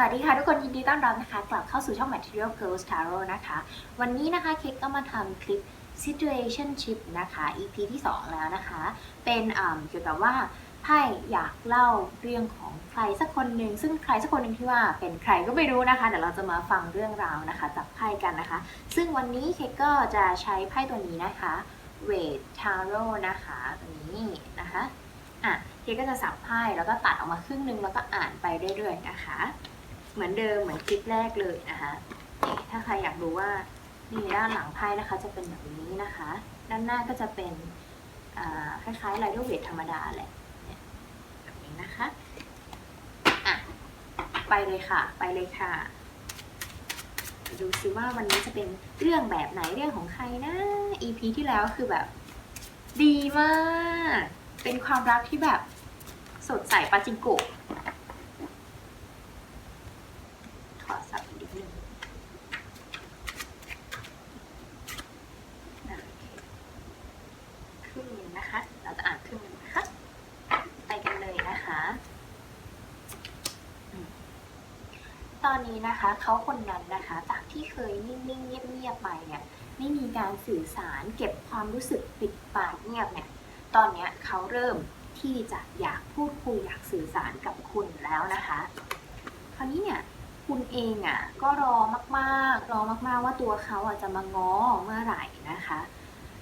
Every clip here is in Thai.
สวัสดีค่ะทุกคนยินดีต้อนรับนะคะ กลับเข้าสู่ช่อง Material Girls Tarot นะคะ วันนี้นะคะเค้กก็มาทำคลิป Situationship นะคะ EP ที่ 2 แล้วนะคะ เป็นเกี่ยวกับว่าไพ่อยากเล่าเรื่องของใครสักคนหนึ่งซึ่งใครสักคนหนึ่งที่ว่าเป็นใครก็ไม่รู้นะคะเดี๋ยวเราจะมาฟังเรื่องราวนะคะจากไพ่กันนะคะ ซึ่งวันนี้เค้กก็จะใช้ไพ่ตัวนี้นะคะ Red Tarot นะคะตัวนี้นะคะอะเค้กก็จะสับไพ่แล้วก็ตัดออกมาครึ่งหนึงแล้วก็อ่านไปเรื่อยๆนะคะ เหมือนเดิมเหมือนคลิปแรกเลยนะคะถ้าใครอยากรู้ว่านี่ด้านหลังไพ่นะคะ จะเป็นแบบนี้นะคะ ด้านหน้าก็จะเป็นคล้ายๆไลโดอร์เวทธรรมดาแหละเนี่ยแบบนี้นะคะอะไปเลยค่ะ ไปเลยค่ะ ดูซิว่าวันนี้จะเป็นเรื่องแบบไหนเรื่องของใครนะ EP ที่แล้วคือแบบ ดีมาก เป็นความรักที่แบบสดใสปาจิงโกะ ขอสับอีกนิดนึงอะโอเคครึ่งหนึงนะคะ เราจะอ่านครึ่งหนึงนะคะ ไปกันเลยนะคะอืมตอ นนี้นะคะเขาคนนั้นนะคะจากที่เคยนิ่งๆเงียบๆไปเนี่ยไม่มีการสื่อสารเก็บความรู้สึกปิดปากเงียบเนี่ยตอนเนี้ยเขาเริ่มที่จะอยากพูดคุยอยากสื่อสารกับคุณแล้วนะคะ คราวนี้เนี่ยคุณเองอะก็รอมากๆ รอมากๆว่าตัวเขาอะจะมาง้อเมื่อไหร่นะคะ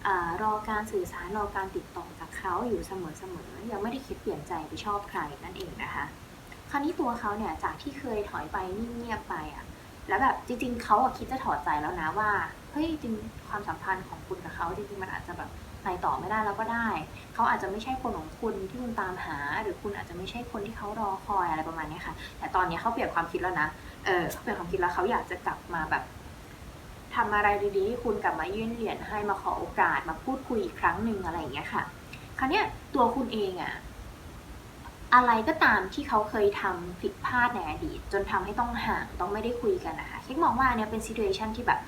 อรอการสื่อสารรอการติดต่อจากเขาอยู่เสมอๆยังไม่ได้คิดเปลี่ยนใจไปชอบใครนั่นเองนะคะ ราวนี้ตัวเขาเนี่ยจากที่เคยถอยไปนิ่งเงียบไปอะแล้วแบบจริง ๆเขาอะคิดจะถอดใจแล้วนะว่าเฮ้ยจริงความสัมพันธ์ของคุณกับเขาจริงๆมันอาจจะแบบไปต่อไม่ได้แล้วก็ได้ เขาอาจจะไม่ใช่คนของคุณที่คุณตามหา หรือคุณอาจจะไม่ใช่คนที่เขารอคอยอะไรประมาณนี้ค่ะ แต่ตอนนี้เขาเปลี่ยนความคิดแล้วนะ เออเขาเปลี่ยนความคิดแล้วเขาอยากจะกลับมาแบบทำอะไรดีๆให้คุณกลับมายื่นเหรียญให้มาขอโอกาสมาพูดคุยอีกครั้งหนึ่งอะไรอย่างเงี้ยค่ะ คราวเนี้ยตัวคุณเองอะ อะไรก็ตามที่เขาเคยทำผิดพลาดในอดีต จนทำให้ต้องห่างต้องไม่ได้คุยกันนะคะคิดมองว่านเนี้ยเป็นซี t u เ t ชันที่แบบ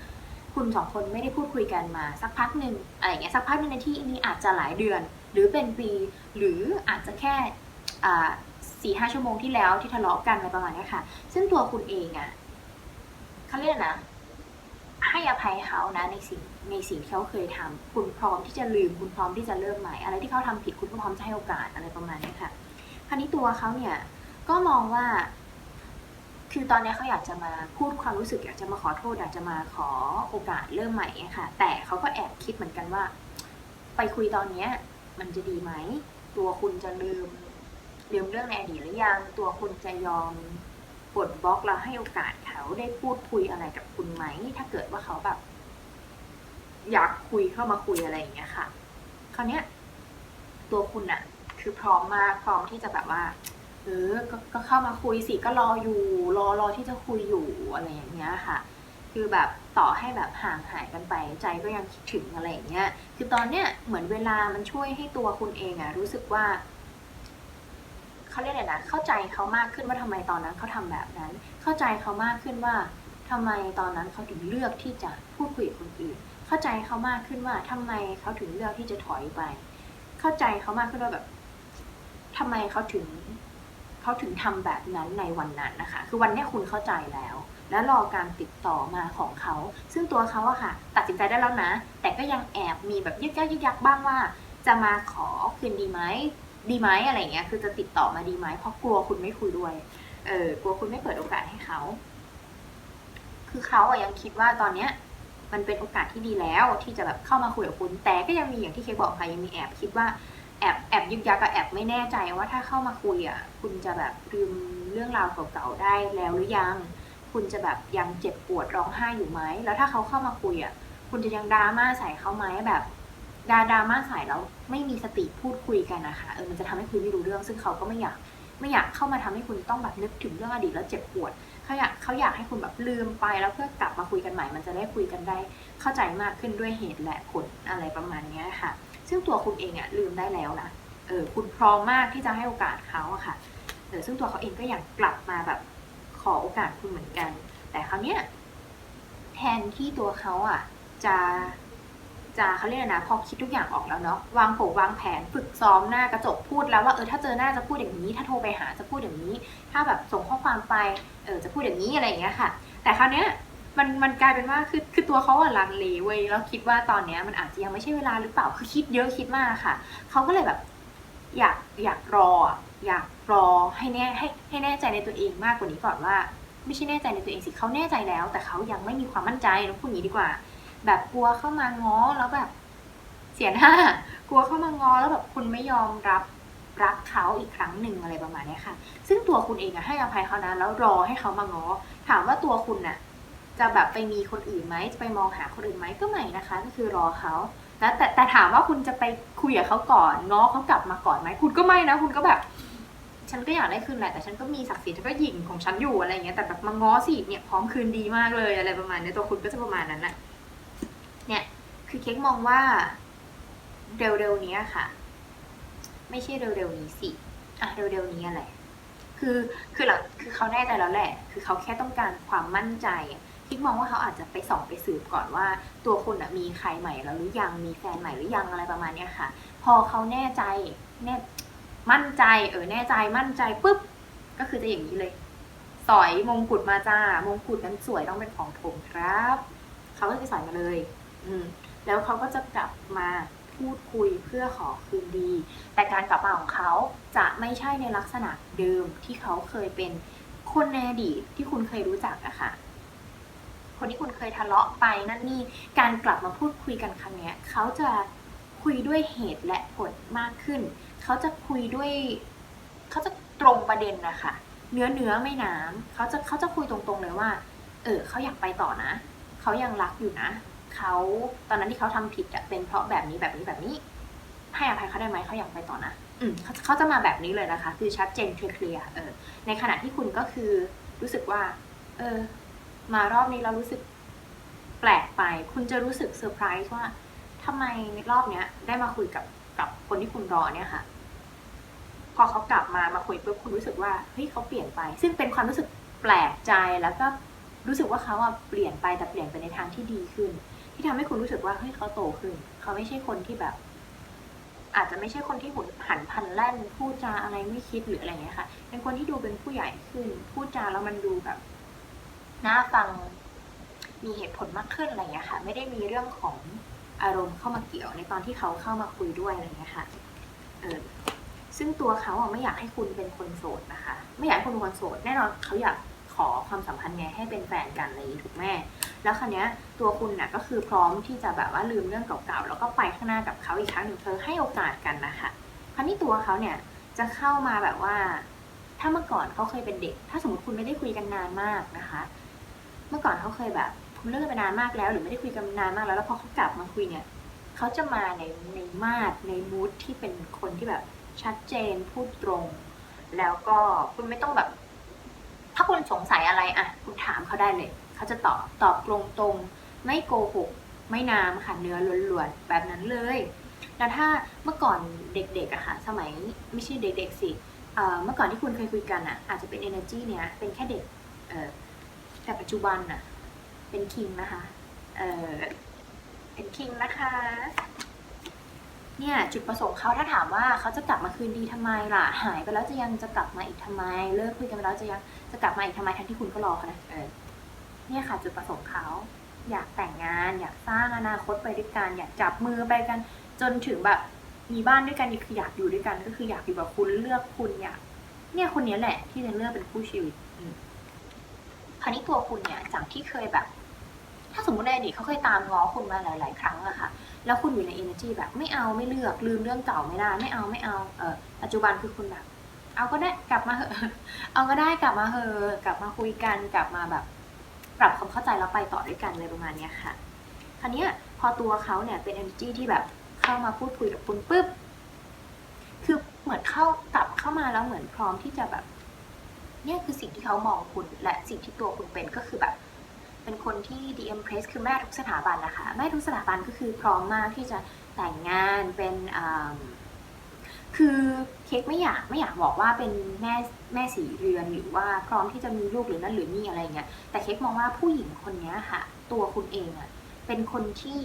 คุณสองคนไม่ได้พูดคุยกันมาสักพักหนึ่งอะไรอย่างเงี้ยสักพักหนึ่งในที่นี้อาจจะหลายเดือน หรือเป็นปี หรืออาจจะแค่สี่ห้าชั่วโมงที่แล้วที่ทะเลาะกันอะไรประมาณนี้ค่ะ ซึ่งตัวคุณเองอะ่ะเขาเรียกนะ ให้อภัยเขานะในสิ่งในสิ่งที่เขาเคยทำคุณพร้อมที่จะลืมคุณพร้อมที่จะเริ่มใหม่ อะไรที่เขาทำผิดคุณก็พร้อมจะให้โอกาสอะไรประมาณนี้ค่ะ คราวนี้ตัวเขาเนี่ยก็มองว่า คือตอนนี้เขาอยากจะมาพูดความรู้สึกอยากจะมาขอโทษอยากจะมาขอโอกาสเริ่มใหม่ค่ะ แต่เขาก็แอบคิดเหมือนกันว่า ไปคุยตอนเนี้ยมันจะดีไหม ตัวคุณจะลืมลืมเรื่องในอดีตหรือยัง ตัวคุณจะยอมปลดบล็อกแล้วให้โอกาสเขาได้พูดคุยอะไรกับคุณไหม ถ้าเกิดว่าเขาแบบ อยากคุยเข้ามาคุยอะไรอย่างเงี้ยค่ะ คราวเนี้ย ตัวคุณอะ คือพร้อมมากพร้อมที่จะแบบว่าเออก็ก็เข้ามาคุยสิก็รออยู่ รอรอที่จะคุยอยู่อะไรอย่างเงี้ยค่ะ คือแบบต่อให้แบบห่างหายกันไปใจก็ยังคิดถึงอะไรอย่างเงี้ย คือตอนเนี้ยเหมือนเวลามันช่วยให้ตัวคุณเองอะรู้สึกว่าเขาเรียกอะไรนะเข้าใจเขามากขึ้นว่าทำไมตอนนั้นเขาทำแบบนั้น เข้าใจเขามากขึ้นว่าทำไมตอนนั้นเขาถึงเลือกที่จะพูดคุยกับคนอื่น เข้าใจเขามากขึ้นว่าทำไมเขาถึงเลือกที่จะถอยไป เข้าใจเขามากขึ้นว่าแบบ ทำไมเขาถึงเขาถึงทำแบบนั้นในวันนั้นนะคะ คือวันนี้คุณเข้าใจแล้ว แล้วรอการติดต่อมาของเขา ซึ่งตัวเขาอะค่ะ ตัดสินใจได้แล้วนะ แต่ก็ยังแอบมีแบบยึกยักยึกยักบ้างว่า จะมาขอคืนดีไหมดีไหมอะไรเงี้ย คือจะติดต่อมาดีไหมเพราะกลัวคุณไม่คุยด้วย เออกลัวคุณไม่เปิดโอกาสให้เขา คือเขาอะยังคิดว่าตอนเนี้ยมันเป็นโอกาสที่ดีแล้วที่จะแบบเข้ามาคุยกับคุณ แต่ก็ยังมีอย่างที่เคบอกค่ะยังมีแอบคิดว่า แอบแอบยึกยักกับแอบไม่แน่ใจว่าถ้าเข้ามาคุยอะคุณจะแบบลืมเรื่องราวเก่าๆได้แล้วหรือยัง คุณจะแบบยังเจ็บปวดร้องไห้อยู่ไหมแล้วถ้าเขาเข้ามาคุยอะคุณจะยังดราม่าใส่เขาไหมแบบดาดราม่าใส่แล้วไม่มีสติพูดคุยกันนะคะเออมันจะทำให้คุยไม่รู้เรื่อง ซึ่งเขาก็ไม่อยากไม่อยากเข้ามาทำให้คุณต้องแบบนึกถึงเรื่องอดีตแล้วเจ็บปวดเขาอยากเขาอยากให้คุณแบบลืมไปแล้วเพื่อกลับมาคุยกันใหม่ มันจะได้คุยกันได้เข้าใจมากขึ้นด้วยเหตุและผลอะไรประมาณนี้ค่ะ ซึ่งตัวคุณเองอะลืมได้แล้วนะเออคุณพร้อมมากที่จะให้โอกาสเขาอะค่ะเออซึ่งตัวเขาเองก็อยากกลับมาแบบขอโอกาสคุณเหมือนกัน แต่คราวเนี้ยแทนที่ตัวเขาอะจะจะเขาเรียกนะพอคิดทุกอย่างออกแล้วเนาะวางโผวางแผนฝึกซ้อมหน้ากระจกพูดแล้วว่าเออถ้าเจอหน้าจะพูดอย่างนี้ ถ้าโทรไปหาจะพูดอย่างนี้ ถ้าแบบส่งข้อความไปเออจะพูดอย่างนี้อะไรอย่างเงี้ยค่ะ แต่คราวเนี้ย มันมันกลายเป็นว่าคือคือตัวเขาอะลังเลเว้ยแล้วคิดว่าตอนเนี้ยมันอาจจะยังไม่ใช่เวลาหรือเปล่าคือคิดเยอะคิดมากค่ะเขาก็เลยแบบ อยากอยากรออยากรอให้แน่ให้ให้แน่ใจในตัวเองมากกว่านี้ก่อนว่า ไม่ใช่แน่ใจในตัวเองสิเขาแน่ใจแล้ว แต่เขายังไม่มีความมั่นใจต้องพูดอย่างนี้ดีกว่า แบบกลัวเข้ามาง้อแล้วแบบ เสียหน้ากลัวเข้ามางอแล้วแบบคุณไม่ยอมรับรักเขาอีกครั้งหนึ่งอะไรประมาณนี้ค่ะ ซึ่งตัวคุณเองอะให้อภัยเขานะแล้วรอให้เขามางอ ถามว่าตัวคุณน่ะ จะแบบไปมีคนอื่นไหมจะไปมองหาคนอื่นไหมก็ไม่นะคะ ก็คือรอเขาแล้วแต่แต่ถามว่าคุณจะไปคุยกับเขาก่อนง้อเขากลับมาก่อนไหมคุณก็ไม่นะ คุณก็แบบ ฉันก็อยากได้คืนแหละแต่ฉันก็มีศักดิ์ศรีฉันก็หยิ่งของฉันอยู่อะไรอย่างเงี้ยแต่แบบมาง้อสิเนี่ยพร้อมคืนดีมากเลยอะไรประมาณนี้ตัวคุณก็จะประมาณนั้นแหละเนี่ย คือเค้กมองว่า เร็วๆนี้ค่ะ ไม่ใช่เร็วๆนี้สิอะเร็วๆนี้อะไรคือคือเราคือเขาแน่ใจแล้วแหละ คือเขาแค่ต้องการความมั่นใจอะ คิดมองว่าเขาอาจจะไปส่องไปสืบก่อนว่า ตัวคุณมีใครใหม่แล้วหรือยังมีแฟนใหม่หรือยังอะไรประมาณเนี้ยค่ะ พอเขาแน่ใจแน่มั่นใจเออแน่ใจมั่นใจปุ๊บก็คือจะอย่างนี้เลย สอยมงกุฎมาจ้ามงกุฎนั้นสวยต้องเป็นของผมครับเขาก็จะสอยมาเลย อืมแล้วเขาก็จะกลับมาพูดคุยเพื่อขอคืนดี แต่การกลับมาของเขาจะไม่ใช่ในลักษณะเดิมที่เขาเคยเป็นคนในอดีตที่คุณเคยรู้จักอะค่ะ คนที่คุณเคยทะเลาะไปนั่นนี่การกลับมาพูดคุยกันครั้งเนี้ยเขาจะคุยด้วยเหตุและผลมากขึ้น เขาจะคุยด้วยเขาจะตรงประเด็นนะคะเนื้อเนื้อไม่น้ำเขาจะเขาจะคุยตรงๆเลยว่า เออเขาอยากไปต่อนะ เขายังรักอยู่นะเขาตอนนั้นที่เขาทำผิดอะเป็นเพราะแบบนี้แบบนี้แบบนี้ ให้อภัยเขาได้ไหมเขาอยากไปต่อนะอืมเขาเขาจะมาแบบนี้เลยนะคะ คือชัดเจนเคลียร์เออในขณะที่คุณก็คือรู้สึกว่า เออ มารอบนี้เรารู้สึกแปลกไป คุณจะรู้สึกเซอร์ไพรส์ว่าทำไมรอบเนี้ย ได้มาคุยกับกับคนที่คุณรอเนี่ยค่ะ พอเขากลับมามาคุยปุ๊บคุณรู้สึกว่าเฮ้ยเขาเปลี่ยนไป ซึ่งเป็นความรู้สึกแปลกใจแล้วก็รู้สึกว่าเขาอะเปลี่ยนไปแต่เปลี่ยนไปในทางที่ดีขึ้น ที่ทำให้คุณรู้สึกว่าเฮ้ยเขาโตขึ้น เขาไม่ใช่คนที่แบบ อาจจะไม่ใช่คนที่หุนหันพันแล่นพูดจาอะไรไม่คิดหรืออะไรเงี้ยค่ะ เป็นคนที่ดูเป็นผู้ใหญ่ขึ้น พูดจาแล้วมันดูแบบ น่าฟังมีเหตุผลมากขึ้นอะไรเงี้ยค่ะ ไม่ได้มีเรื่องของอารมณ์เข้ามาเกี่ยวในตอนที่เขาเข้ามาคุยด้วยอะไรเงี้ยค่ะเออซึ่งตัวเขาไม่อยากให้คุณเป็นคนโสดนะคะ ไม่อยากให้คุณเป็นคนโสด แน่นอนเขาอยากขอความสัมพันธ์ไงให้เป็นแฟนกันอะไรอย่างนี้ถูกแม่แล้วคราวเนี้ยตัวคุณน่ะก็คือพร้อมที่จะแบบว่าลืมเรื่องเก่าๆแล้วก็ไปข้างหน้ากับเขาอีกครั้งหนึ่งเธอให้โอกาสกันนะคะคราวนี้ตัวเขาเนี่ยจะเข้ามาแบบว่า ถ้าเมื่อก่อนเขาเคยเป็นเด็ก ถ้าสมมติคุณไม่ได้คุยกันนานมากนะคะ เมื่อก่อนเขาเคยแบบคุณเลิกกันไปนานมากแล้ว หรือไม่ได้คุยกันนานมากแล้วแล้วพอเขากลับมาคุยเนี่ยเขาจะมาในในมาดในมูดที่เป็นคนที่แบบชัดเจนพูดตรง แล้วก็คุณไม่ต้องแบบ ถ้าคุณสงสัยอะไรอะ คุณถามเขาได้เลยเขาจะตอบตอบตรงตรงไม่โกหกไม่น้ำค่ะเนื้อล้วนๆแบบนั้นเลย แล้วถ้าเมื่อก่อนเด็กๆอะค่ะสมัยไม่ใช่เด็กๆสิเมื่อก่อนที่คุณเคยคุยกันอะอาจจะเป็น energy เนี้ยเป็นแค่เด็ก แต่ปัจจุบันอะเป็นคิงนะคะ เออเป็นคิงนะคะ เนี่ยจุดประสงค์เขาถ้าถามว่าเขาจะกลับมาคืนดีทำไมล่ะ หายไปแล้วจะยังจะกลับมาอีกทำไม เลิกคุยกันไปแล้วจะยังจะกลับมาอีกทำไมทั้งที่คุณก็รอเขานะเออเนี่ยค่ะ จุดประสงค์เขาอยากแต่งงาน อยากสร้างอนาคตไปด้วยกัน อยากจับมือไปกัน จนถึงแบบมีบ้านด้วยกันนี่คืออยากอยู่ด้วยกัน ก็คืออยากอยู่แบบคุณเลือกคุณอยาก เนี่ยคนนี้แหละ ที่จะเลือกเป็นคู่ชีวิตอื คราวนี้ตัวคุณเนี่ยจากที่เคยแบบ ถ้าสมมติในอดีตเขาเคยตามง้อคุณมาหลาย ๆ ครั้งอะค่ะ แล้วคุณอยู่ใน energy แบบไม่เอาไม่เลือกลืมเรื่องเก่าไม่ได้ ไม่เอาไม่เอาเออปัจจุบันคือคุณแบบเอาก็ได้กลับมาเหอะเอาก็ได้กลับมาเหอะกลับมาคุยกันกลับมาแบบ ปรับความเข้าใจแล้วไปต่อด้วยกันเลยประมาณเนี้ยค่ะ คราวนี้พอตัวเขาเนี่ยเป็น energy ที่แบบเข้ามาพูดคุยกับคุณปุ๊บคือเหมือนเข้ากลับเข้ามาแล้วเหมือนพร้อมที่จะแบบ เนี่ยคือสิ่งที่เขามองคุณและสิ่งที่ตัวคุณเป็นก็คือแบบ เป็นคนที่ DM Press คือแม่ทุกสถาบันนะคะ แม่ทุกสถาบันก็คือพร้อมมากที่จะแต่งงานเป็นอ่าคือเค้กไม่อยากไม่อยากบอกว่าเป็นแม่แม่สีเรือนหรือว่าพร้อมที่จะมีลูกหรือนั่นหรือนี่อะไรเงี้ยแต่เค้กมองว่าผู้หญิงคนนี้ค่ะ ตัวคุณเองอะเป็นคนที่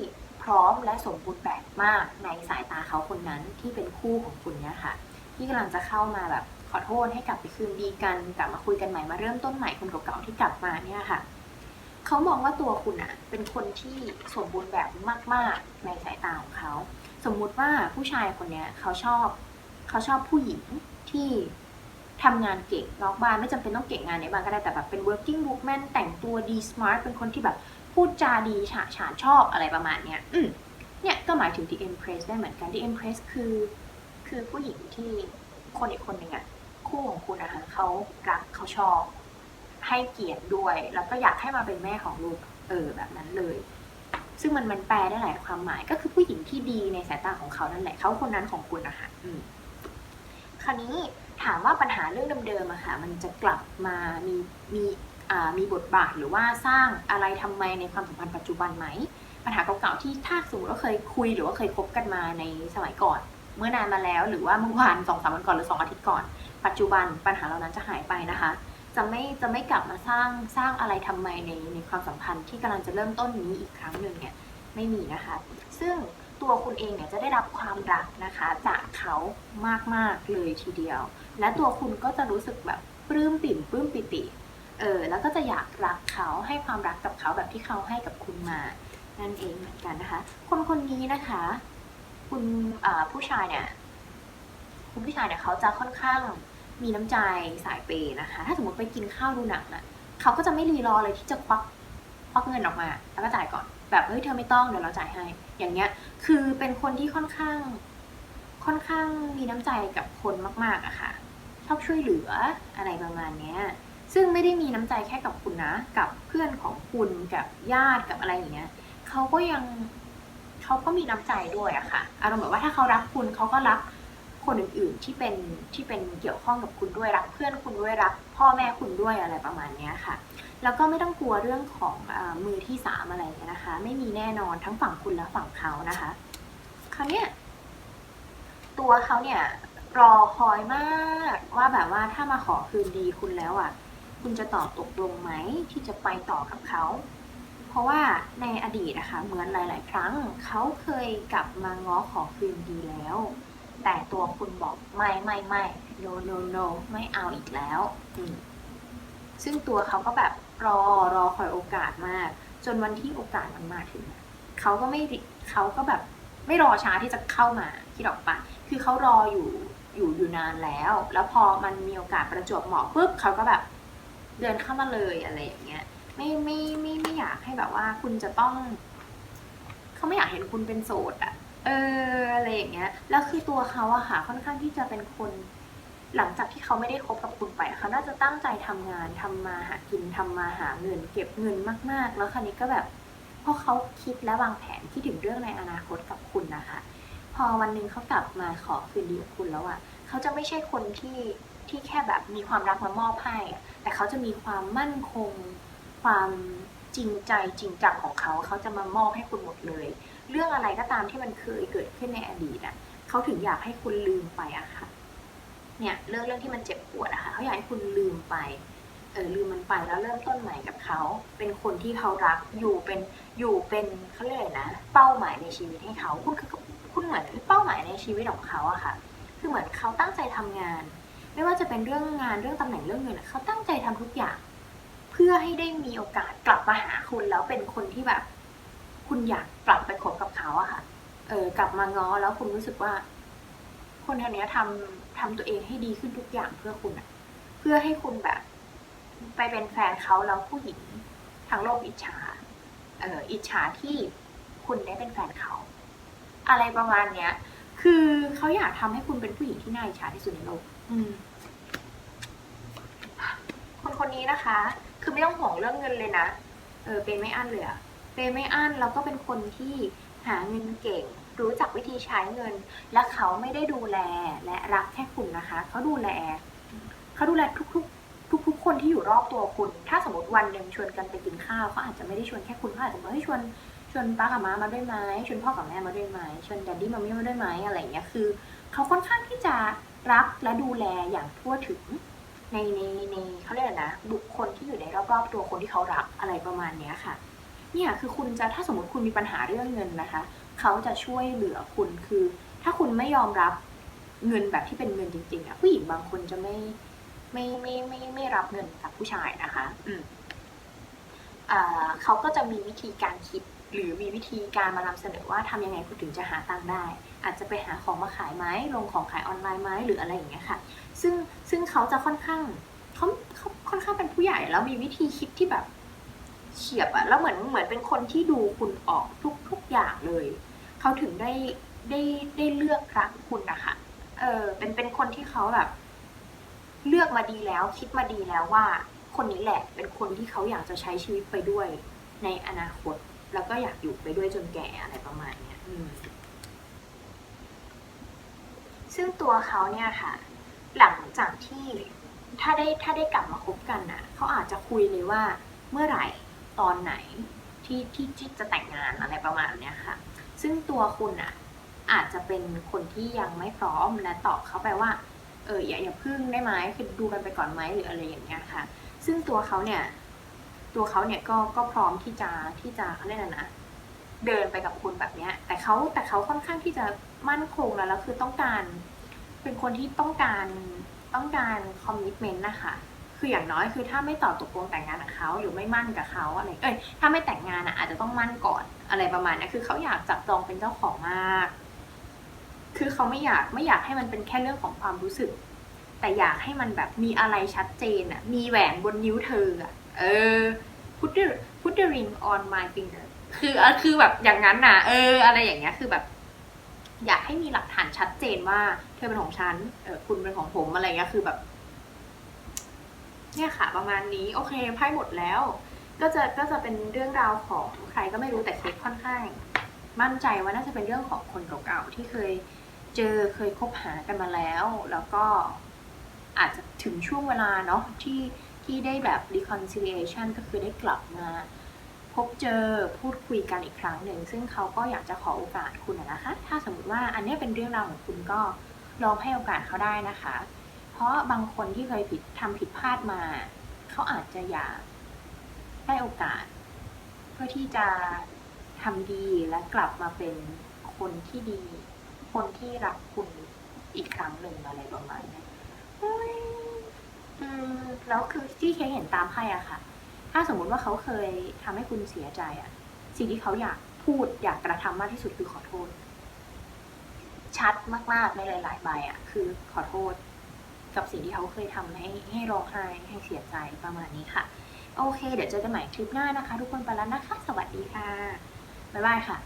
พร้อมและสมบูรณ์แบบมากในสายตาเขาคนนั้นที่เป็นคู่ของคุณเนี่ยค่ะ ที่กำลังจะเข้ามาแบบ ขอโทษให้กลับไปคืนดีกันกลับมาคุยกันใหม่มาเริ่มต้นใหม่คนเก่าๆที่กลับมาเนี่ยค่ะเขามองว่าตัวคุณอะเป็นคนที่สมบูรณ์แบบมาก ๆ ในสายตาของเขาสมมุติว่าผู้ชายคนเนี้ยเขาชอบเขาชอบผู้หญิงที่ทำงานเก่งนอกบ้านไม่จำเป็นต้องเก่งงานในบ้านก็ได้แต่แบบเป็น working woman แต่งตัวดี smart เป็นคนที่แบบพูดจาดีฉาฉานชอบอะไรประมาณเนี้ยอืมเนี่ยก็หมายถึง the empress ได้เหมือนกัน the empress คือ คือผู้หญิงที่คนอีกคนหนึ่งอะ คู่ของคุณนะคะเขารักเขาชอบ ให้เกียรติด้วย แล้วก็อยากให้มาเป็นแม่ของลูกเออแบบนั้นเลย ซึ่งมันมันแปลได้หลายความหมาย ก็คือผู้หญิงที่ดีในสายตาของเขานั่นแหละเขาคนนั้นของคุณนะคะอืมคราวนี้ถามว่าปัญหาเรื่องเดิมๆอะค่ะมันจะกลับมามีมีอ่ามีบทบาทหรือว่าสร้างอะไรทำไมในความสัมพันธ์ปัจจุบันไหม ปัญหาเก่าๆที่ถ้าสมมติว่าเคยคุยหรือว่าเคยคบกันมาในสมัยก่อน เมื่อนานมาแล้วหรือว่าเมื่อวานสองสามวันก่อนหรือสองอาทิตย์ก่อน ปัจจุบันปัญหาเหล่านั้นจะหายไปนะคะ จะไม่จะไม่กลับมาสร้างสร้างอะไรทำไมในในความสัมพันธ์ที่กำลังจะเริ่มต้นนี้อีกครั้งหนึ่งเนี่ยไม่มีนะคะ ซึ่งตัวคุณเองเนี่ยจะได้รับความรักนะคะ จากเขามากๆเลยทีเดียว และตัวคุณก็จะรู้สึกแบบปลื้มปิ่มปลื้มปิติเออแล้วก็จะอยากรักเขาให้ความรักกับเขาแบบที่เขาให้กับคุณมา นั่นเองเหมือนกันนะคะ คนคนนี้นะคะ คุณผู้ชายเนี่ยคุณผู้ชายเนี่ยเขาจะค่อนข้างมีน้ำใจสายเปย์นะคะ ถ้าสมมติไปกินข้าวดูหนังอะเขาก็จะไม่รีรอเลยที่จะควักควักเงินออกมา แล้วก็จ่ายก่อน แบบเฮ้ยเธอไม่ต้องเดี๋ยวเราจ่ายให้ อย่างเงี้ย คือเป็นคนที่ค่อนข้าง ค่อนข้างมีน้ำใจกับคนมากๆอะค่ะ ชอบช่วยเหลืออะไรประมาณเนี้ย ซึ่งไม่ได้มีน้ำใจแค่กับคุณนะ กับเพื่อนของคุณกับญาติกับอะไรอย่างเงี้ยเขาก็ยัง เขาก็มีน้ำใจด้วยอะค่ะอารมณ์แบบว่าถ้าเขารักคุณเขาก็รักคนอื่นๆที่เป็นที่เป็นเกี่ยวข้องกับคุณด้วยรักเพื่อนคุณด้วยรัก พ่อแม่คุณด้วยอะไรประมาณเนี้ยค่ะ แล้วก็ไม่ต้องกลัวเรื่องของอมือที่สามอะไรนะคะ ไม่มีแน่นอนทั้งฝั่งคุณและฝั่งเขานะคะคราวเนี้ยตัวเขาเนี่ยรอคอยมากว่าแบบว่าถ้ามาขอคืนดีคุณแล้วอะ คุณจะตอบตกลงไหมที่จะไปต่อกับเขา เพราะว่าในอดีตนะคะเหมือนหลาย ๆ ครั้งเขาเคยกลับมาง้อขอคืนดีแล้ว แต่ตัวคุณบอกไม่ไม่ไม่ no no no ไม่เอาอีกแล้วซึ่งตัวเขาก็แบบรอรอคอยโอกาสมาก จนวันที่โอกาสมันมาถึงเขาก็ไม่เขาก็แบบไม่รอช้าที่จะเข้ามาคิดออกปะคือเขารออยู่อยู่อยู่นานแล้ว แล้วพอมันมีโอกาสประจวบเหมาะปุ๊บเขาก็แบบเดินเข้ามาเลยอะไรอย่างเงี้ย ไม่ไม่ไม่ไม่อยากให้แบบว่าคุณจะต้อง เขาไม่อยากเห็นคุณเป็นโสดอะเอออะไรอย่างเงี้ย แล้วคือตัวเขาอะค่ะค่อนข้างที่จะเป็นคน หลังจากที่เขาไม่ได้คบกับคุณไปเขาน่าจะตั้งใจทำงานทำมาหากินทำมาหาเงิน เก็บเงินมาก ๆ แล้วคราวนี้ก็แบบพอเขาคิดและวางแผนที่ถึงเรื่องในอนาคตกับคุณนะคะ พอวันหนึ่งเขากลับมาขอคืนดีกับคุณแล้วอะเขาจะไม่ใช่คนที่ที่แค่แบบมีความรักมามอบให้อะแต่เขาจะมีความมั่นคง ความจริงใจจริงจังของเขา เขาจะมามอบให้คุณหมดเลย เรื่องอะไรก็ตามที่มันเคยเกิดขึ้นในอดีตอะเขาถึงอยากให้คุณลืมไปอะค่ะ เนี่ยเรื่องเรื่องที่มันเจ็บปวดอะค่ะเขาอยากให้คุณลืมไปเออลืมมันไปแล้วเริ่มต้นใหม่กับเขา เป็นคนที่เขารักอยู่เป็นอยู่เป็นเขาเรียกนะ เป้าหมายในชีวิตให้เขาคุณคือคุณเหมือนเป้าหมายในชีวิตของเขาอะค่ะ คือเหมือนเขาตั้งใจทำงาน ไม่ว่าจะเป็นเรื่องงานเรื่องตำแหน่งเรื่องเงินอะเขาตั้งใจทำทุกอย่าง เพื่อให้ได้มีโอกาสกลับมาหาคุณแล้วเป็นคนที่แบบ คุณอยากกลับไปคบกับเขาอะค่ะ เออกลับมาง้อแล้วคุณรู้สึกว่า คนคนนี้ทำทำตัวเองให้ดีขึ้นทุกอย่างเพื่อคุณอะเพื่อให้คุณแบบ ไปเป็นแฟนเขาแล้วผู้หญิงทั้งโลกอิจฉา เอออิจฉาที่คุณได้เป็นแฟนเขา อะไรประมาณเนี้ย คือเขาอยากทำให้คุณเป็นผู้หญิงที่น่าอิจฉาที่สุดในโลก อืมคนคนนี้นะคะ คือไม่ต้องห่วงเรื่องเงินเลยนะ เออเปไม่อั้นเลยอะเปไม่อั้นแล้วก็เป็นคนที่หาเงินเก่ง รู้จักวิธีใช้เงิน และเขาไม่ได้ดูแลและรักแค่คุณนะคะ เขาดูแล เขาดูแลทุก ๆทุกๆ คนที่อยู่รอบตัวคุณ ถ้าสมมติวันหนึ่งชวนกันไปกินข้าวเขาอาจจะไม่ได้ชวนแค่คุณเขาอาจจะบอกให้ยชวน ชวนป้ากับม้ามาด้วยไหมชวนพ่อกับแม่มาด้วยไหมชวนแดดดี้มัมมี่มาด้วยไหมอะไรอย่างเงี้ย คือ เขาค่อนข้างที่จะรักและดูแลอย่างทั่วถึง ในในในเขาเรียกนะบุคคลที่อยู่ในรอบๆตัวคนที่เขารักอะไรประมาณเนี้ยค่ะเนี่ยคือคุณจะถ้าสมมติคุณมีปัญหาเรื่องเงินนะคะ เขาจะช่วยเหลือคุณคือ ถ้าคุณไม่ยอมรับเงินแบบที่เป็นเงินจริงๆอะผู้หญิงบางคนจะไม่ไม่ไม่ไม่ไม่รับเงินจากผู้ชายนะคะ อืมอ่าเขาก็จะมีวิธีการคิด หรือมีวิธีการมานำเสนอว่าทำยังไงคุณถึงจะหาตังได้ อาจจะไปหาของมาขายไหมลงของขายออนไลน์ไหมหรืออะไรอย่างเงี้ยค่ะ ซึ่งซึ่งเขาจะค่อนข้างเขาเขาค่อนข้างเป็นผู้ใหญ่แล้วมีวิธีคิดที่แบบเฉียบอะแล้วเหมือนเหมือนเป็นคนที่ดูคุณออกทุกทุกอย่างเลย เขาถึงได้ได้ได้เลือกรักคุณนะคะเออเป็นเป็นคนที่เขาแบบ เลือกมาดีแล้ว คิดมาดีแล้วว่า คนนี้แหละ เป็นคนที่เขาอยากจะใช้ชีวิตไปด้วยในอนาคต แล้วก็อยากอยู่ไปด้วยจนแก่อะไรประมาณเนี้ยซึ่งตัวเขาเนี่ยค่ะ หลังจากที่ถ้าได้ถ้าได้กลับมาคบกันน่ะเขาอาจจะคุยเลยว่าเมื่อไหร่ตอนไหนที่ที่ที่จะแต่งงานอะไรประมาณเนี้ยค่ะ ซึ่งตัวคุณอะ อาจจะเป็นคนที่ยังไม่พร้อมและตอบเขาไปว่า เอออย่าอย่าพึ่งได้ไหมคือดูกันไปก่อนไหมหรืออะไรอย่างเงี้ยค่ะ ซึ่งตัวเขาเนี่ย ตัวเขาเนี่ยก็ก็พร้อมที่จะที่จะเขาเรียกอะไรนะเดินไปกับคุณแบบเนี้ย แต่เขาแต่เขาค่อนข้างที่จะมั่นคงแล้วแล้วคือต้องการ เป็นคนที่ต้องการต้องการคอมมิชเมนต์นะคะคืออย่างน้อยคือถ้าไม่ตอบตกลงแต่งงานกับเขาหรือไม่มั่นกับเขาอะไรเอ้ยถ้าไม่แต่งงานอะอาจจะต้องมั่นก่อนอะไรประมาณนี้คือเขาอยากจับจองเป็นเจ้าของมาก คือเขาไม่อยากไม่อยากให้มันเป็นแค่เรื่องของความรู้สึก แต่อยากให้มันแบบมีอะไรชัดเจนอะมีแหวนบนนิ้วเธออะ เออ put the put the ring on my finger คือเออคือแบบอย่างนั้นนะเออ อะไรอย่างเงี้ยคือแบบ อยากให้มีหลักฐานชัดเจนว่า เธอเป็นของฉันเออคุณเป็นของผมอะไรเงี้ยคือแบบ เนี่ยค่ะ ประมาณนี้ โอเคไพ่หมดแล้ว ก็จะก็จะเป็นเรื่องราวของใครก็ไม่รู้แต่เค้กค่อนข้าง มั่นใจว่าน่าจะเป็นเรื่องของคนเก่าๆที่เคยเจอเคยคบหากันมาแล้ว แล้วก็อาจจะถึงช่วงเวลาเนาะที่ ที่ได้แบบ reconciliation ก็คือได้กลับมา พบเจอพูดคุยกันอีกครั้งหนึ่ง ซึ่งเขาก็อยากจะขอโอกาสคุณนะคะ ถ้าสมมติว่าอันนี้เป็นเรื่องราวของคุณก็ลองให้โอกาสเขาได้นะคะ เพราะบางคนที่เคยผิดทำผิดพลาดมา เขาอาจจะอยากได้โอกาส เพื่อที่จะทำดีและกลับมาเป็นคนที่ดี คนที่รักคุณอีกครั้งหนึ่งอะไรประมาณนี้ อืมแล้วคือที่เคเห็นตามไพ่อะค่ะ ถ้าสมมุติว่าเขาเคยทำให้คุณเสียใจอะสิ่งที่เขาอยากพูดอยากกระทำมากที่สุดคือขอโทษ ชัดมากๆในหลาย ๆ ใบอะคือขอโทษ กับสิ่งที่เขาเคยทำให้ให้ร้องไห้ให้เสียใจประมาณนี้ค่ะ โอเค เดี๋ยวเจอกันใหม่ทริปหน้านะคะ ทุกคนไปแล้วนะคะ สวัสดีค่ะ บ๊ายบายค่ะ